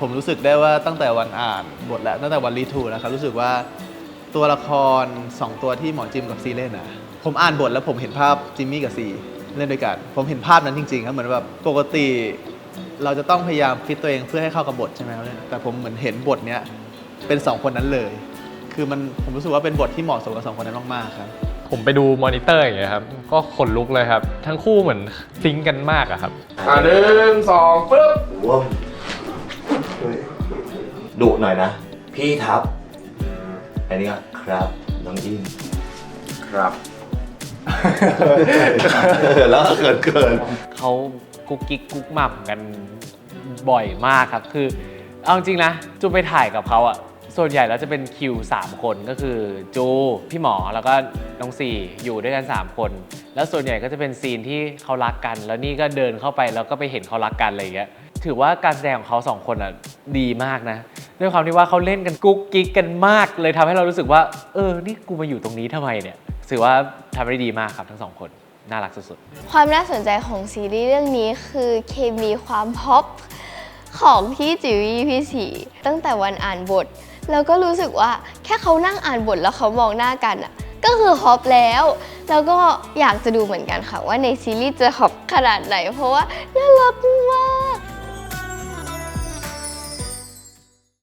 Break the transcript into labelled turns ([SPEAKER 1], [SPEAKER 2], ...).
[SPEAKER 1] ผมรู้สึกได้ว่าตั้งแต่วันอ่านบทแล้วตั้งแต่วันรีทูแล้วครับรู้สึกว่าตัวละคร 2 ตัวที่หมอจิมกับซีเล่นอะผมอ่านบทแล้วผมเห็นภาพจิมมี่กับซีเล่นด้วยกัน ผมเห็นภาพนั้นจริงๆครับเหมือนแบบปกติ เราจะต้องพยายามฟิตตัวเองเพื่อให้เข้ากับบทใช่ไหมครับเนี่ยแต่ผมเหมือนเห็นบทเนี้ยเป็นสองคนนั้นเลย คือมันผมรู้สึกว่าเป็นบทที่เหมาะสมกับสองคนนั้นมากๆครับ
[SPEAKER 2] ผมไปดูมอนิเตอร์อย่างเงี้ยครับ ก็ขนลุกเลยครับ ทั้งคู่เหมือนซิงค์กันมากอะครับ
[SPEAKER 3] อะหนึ่งสองปึ๊บ
[SPEAKER 4] ว้าวดุหน่อยนะ พี่ทับ อันนี้ก็ครับน้องอิน
[SPEAKER 3] ครับ
[SPEAKER 4] แล้วก็เกินเกิน
[SPEAKER 5] เขากุ๊กกิ๊กกุ๊กหม่ำกันบ่อยมากครับ คือเอาจริงๆนะจูไปถ่ายกับเขาอะส่วนใหญ่แล้วจะเป็นคิว 3 คนก็คือจูพี่หมอแล้วก็น้องสี่อยู่ด้วยกัน 3 คน แล้วส่วนใหญ่ก็จะเป็นซีนที่เขารักกัน แล้วนี่ก็เดินเข้าไปแล้วก็ไปเห็นเขารักกันอะไรอย่างเงี้ย ถือว่าการแสดงของเขาสองคนอะดีมากนะด้วยความที่ว่าเขาเล่นกันกุ๊กกิ๊กกันมาก เลยทำให้เรารู้สึกว่า เออ นี่กูมาอยู่ตรงนี้ทำไมเนี่ยถือว่าทำได้ดีมากครับทั้งสองคนน่ารักสุดๆ
[SPEAKER 6] ความน่าสนใจของซีรีส์เรื่องนี้คือเคมีความฮอปของพี่จิวีพี่สีตั้งแต่วันอ่านบท แล้วก็รู้สึกว่าแค่เขานั่งอ่านบทแล้วเขามองหน้ากันอะก็คือฮอปแล้ว แล้วก็อยากจะดูเหมือนกันค่ะว่าในซีรีส์จะฮอปขนาดไหน เพราะว่าน่ารักมาก